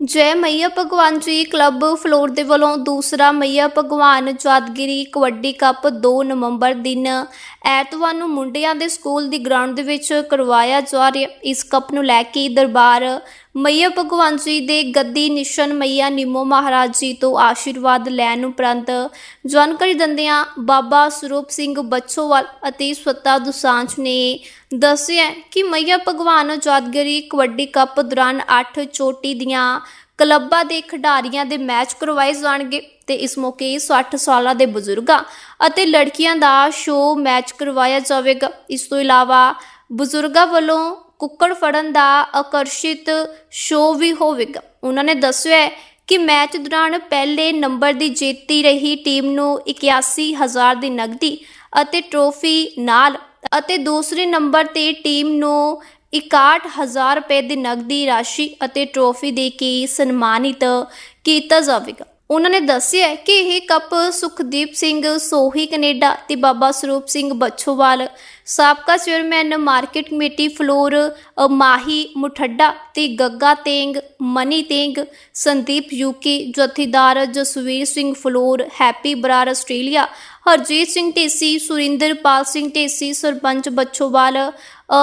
ਜੈ ਮਈਆ ਭਗਵਾਨ ਜੀ ਕਲੱਬ ਫਲੋਰ ਦੇ ਵੱਲੋਂ ਦੂਸਰਾ ਮਈਆ ਭਗਵਾਨ ਯਾਦਗਿਰੀ ਕਬੱਡੀ ਕੱਪ 2 ਨਵੰਬਰ ਦਿਨ ਐਤਵਾਰ ਨੂੰ ਮੁੰਡਿਆਂ ਦੇ ਸਕੂਲ ਦੀ ਗਰਾਊਂਡ ਦੇ ਵਿੱਚ ਕਰਵਾਇਆ ਜਾ ਰਿਹਾ। ਇਸ ਕੱਪ ਨੂੰ ਲੈ ਕੇ ਦਰਬਾਰ ਮਈਆ ਭਗਵਾਨ ਜੀ ਦੇ ਗੱਦੀ ਨਿਸ਼ਨ ਮਈਆ ਨਿੰਮੋ ਮਹਾਰਾਜ ਜੀ ਤੋਂ ਆਸ਼ੀਰਵਾਦ ਲੈਣ ਉਪਰੰਤ ਜਾਣਕਾਰੀ ਦਿੰਦਿਆਂ ਬਾਬਾ ਸਰੂਪ ਸਿੰਘ ਬੱਚੋਵਾਲ ਅਤੇ ਸਵਤਾ ਦੁਸਾਂਝ ਨੇ ਦੱਸਿਆ ਕਿ ਮਈਆ ਭਗਵਾਨ ਯਾਦਗਰੀ ਕਬੱਡੀ ਕੱਪ ਦੌਰਾਨ 8 ਚੋਟੀ ਦੀਆਂ ਕਲੱਬਾਂ ਦੇ ਖਿਡਾਰੀਆਂ ਦੇ ਮੈਚ ਕਰਵਾਏ ਜਾਣਗੇ ਤੇ ਇਸ ਮੌਕੇ 60 ਸਾਲਾਂ ਦੇ ਬਜ਼ੁਰਗਾਂ ਅਤੇ ਲੜਕੀਆਂ ਦਾ ਸ਼ੋਅ ਮੈਚ ਕਰਵਾਇਆ ਜਾਵੇਗਾ। ਇਸ ਤੋਂ ਇਲਾਵਾ ਬਜ਼ੁਰਗਾਂ ਵੱਲੋਂ ਕੁੱਕੜ ਫੜਨ ਦਾ ਆਕਰਸ਼ਿਤ ਸ਼ੋਅ ਵੀ ਹੋਵੇਗਾ। ਉਹਨਾਂ ਨੇ ਦੱਸਿਆ ਹੈ ਕਿ ਮੈਚ ਦੌਰਾਨ ਪਹਿਲੇ ਨੰਬਰ ਦੀ ਜੇਤੀ ਰਹੀ ਟੀਮ ਨੂੰ 81000 ਦੀ ਨਗਦੀ ਅਤੇ ਟਰੋਫੀ ਨਾਲ ਅਤੇ ਦੂਸਰੇ ਨੰਬਰ ਤੇ ਟੀਮ ਨੂੰ 61000 ਰੁਪਏ ਦੀ ਨਗਦੀ ਰਾਸ਼ੀ ਅਤੇ ਟਰੋਫੀ ਦੇ ਕੇ ਸਨਮਾਨਿਤ ਕੀਤਾ ਜਾਵੇਗਾ। ਉਹਨਾਂ ਨੇ ਦੱਸਿਆ ਕਿ ਇਹ ਕੱਪ ਸੁਖਦੀਪ ਸਿੰਘ ਸੋਹੀ, ਕੈਨੇਡਾ ਤੇ ਬਾਬਾ ਸਰੂਪ ਸਿੰਘ ਬੱਛੋਵਾਲ, ਸਾਬਕਾ chairman market committee Phillaur, Mahi Muthadda ਤੇ ਗੱਗਾ ਤੇਂਗ, ਮਨੀ ਤੇਂਗ, ਸੰਦੀਪ ਯੂਕੀ, ਜਥੇਦਾਰ ਜਸਵੀਰ ਸਿੰਘ ਫਲੋਰ, ਹੈਪੀ ਬਰਾਰ ਆਸਟ੍ਰੇਲੀਆ, ਹਰਜੀਤ ਸਿੰਘ ਢੇਸੀ, ਸੁਰਿੰਦਰਪਾਲ ਸਿੰਘ ਢੇਸੀ, ਸਰਪੰਚ ਬੱਛੋਵਾਲ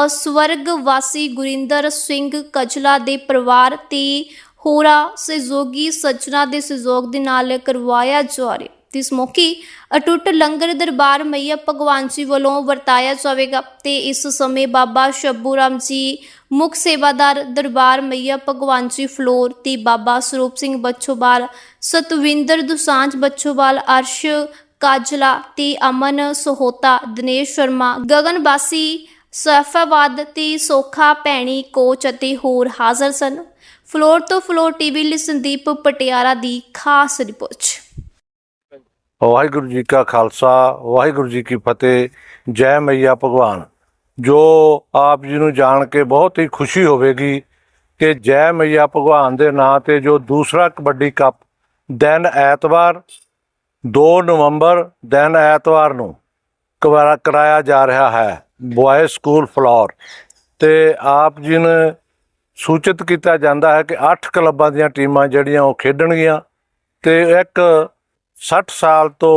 ਸਵਰਗ ਵਾਸੀ ਗੁਰਿੰਦਰ ਸਿੰਘ ਕਜਲਾ ਦੇ ਪਰਿਵਾਰ ਤੇ ਹੋਰਾਂ ਸਹਿਯੋਗੀ ਸੱਜਣਾ ਦੇ ਸਹਿਯੋਗ ਦੇ ਨਾਲ ਕਰਵਾਇਆ ਜਾ ਰਿਹਾ। ਇਸ ਮੌਕੇ ਅਟੁੱਟ ਲੰਗਰ ਦਰਬਾਰ ਮਈਆ ਭਗਵਾਨ ਜੀ ਵੱਲੋਂ ਵਰਤਾਇਆ ਜਾਵੇਗਾ ਤੇ ਇਸ ਸਮੇਂ ਬਾਬਾ ਸ਼ੱਬੂ ਰਾਮ ਜੀ ਮੁੱਖ ਸੇਵਾਦਾਰ ਦਰਬਾਰ ਮਈਆ ਭਗਵਾਨ ਜੀ ਫਲੋਰ ਤੇ ਬਾਬਾ ਸਰੂਪ ਸਿੰਘ ਬੱਛੋਵਾਲ ਸਤਵਿੰਦਰ ਦੁਸਾਂਝ ਬੱਛੋਵਾਲ ਅਰਸ਼ ਕਾਜਲਾ ਤੇ ਅਮਨ ਸੋਹੋਤਾ, ਦਿਨੇਸ਼ ਸ਼ਰਮਾ, ਗਗਨ ਬਾਸੀ ਸਫਾਵਾਦ ਤੇ ਸੋਖਾ ਭੈਣੀ ਕੋਚ ਅਤੇ ਹੋਰ ਹਾਜ਼ਰ ਸਨ। ਫਲੋਰ ਤੋਂ ਫਲੋਰ ਟੀਵੀ ਲਈ ਸੰਦੀਪ ਪਟਿਆਲਾ ਦੀ ਖਾਸ ਰਿਪੋਰਟ। ਵਾਹਿਗੁਰੂ ਜੀ ਕਾ ਖਾਲਸਾ, ਵਾਹਿਗੁਰੂ ਜੀ ਕੀ ਫਤਿਹ, ਜੈ ਮਈਆ ਭਗਵਾਨ। ਜੋ ਆਪ ਜੀ ਨੂੰ ਜਾਣ ਕੇ ਬਹੁਤ ਹੀ ਖੁਸ਼ੀ ਹੋਵੇਗੀ ਕਿ ਜੈ ਮਈਆ ਭਗਵਾਨ ਦੇ ਨਾਂ ਤੇ ਜੋ ਦੂਸਰਾ ਕਬੱਡੀ ਕੱਪ ਦਿਨ ਐਤਵਾਰ 2 ਨਵੰਬਰ ਦਿਨ ਐਤਵਾਰ ਨੂੰ ਕਵਾਰਾ ਕਰਾਇਆ ਜਾ ਰਿਹਾ ਹੈ। ਬॉय ਸਕੂਲ ਫਲੋਰ ਤੇ ਆਪ ਜੀ ਨੇ ਸੂਚਿਤ ਕੀਤਾ ਜਾਂਦਾ ਹੈ ਕਿ 8 ਕਲੱਬਾਂ ਦੀਆਂ ਟੀਮਾਂ ਜਿਹੜੀਆਂ ਉਹ ਖੇਡਣਗੀਆਂ ਤੇ ਇੱਕ 60 ਸਾਲ ਤੋਂ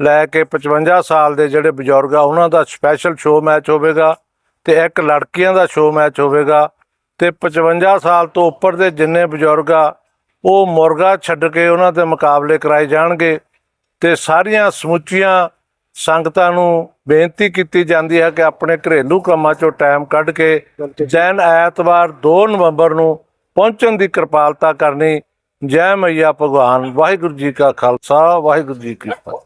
ਲੈ ਕੇ 55 ਸਾਲ ਦੇ ਜਿਹੜੇ ਬਜ਼ੁਰਗ ਆ, ਉਹਨਾਂ ਦਾ ਸਪੈਸ਼ਲ ਸ਼ੋਅ ਮੈਚ ਹੋਵੇਗਾ ਤੇ ਇੱਕ ਲੜਕੀਆਂ ਦਾ ਸ਼ੋਅ ਮੈਚ ਹੋਵੇਗਾ ਤੇ 55 ਸਾਲ ਤੋਂ ਉੱਪਰ ਦੇ ਜਿੰਨੇ ਬਜ਼ੁਰਗ ਆ, ਉਹ ਮੁਰਗਾ ਛੱਡ ਕੇ ਉਹਨਾਂ ਦੇ ਮੁਕਾਬਲੇ ਕਰਾਏ ਜਾਣਗੇ ਤੇ ਸਾਰੀਆਂ ਸਮੁੱਚੀਆਂ ਸੰਗਤਾਂ ਨੂੰ ਬੇਨਤੀ ਕੀਤੀ ਜਾਂਦੀ ਹੈ ਕਿ ਆਪਣੇ ਘਰੇਲੂ ਕੰਮਾਂ 'ਚੋਂ ਟਾਈਮ ਕੱਢ ਕੇ ਦਿਨ ਐਤਵਾਰ 2 ਨਵੰਬਰ ਨੂੰ ਪਹੁੰਚਣ ਦੀ ਕਿਰਪਾਲਤਾ ਕਰਨੀ। ਜੈ ਮਈਆ ਭਗਵਾਨ ਵਾਹਿਗੁਰੂ ਜੀ ਕਾ ਖਾਲਸਾ ਵਾਹਿਗੁਰੂ ਜੀ ਕੀ ਫਤਿਹ।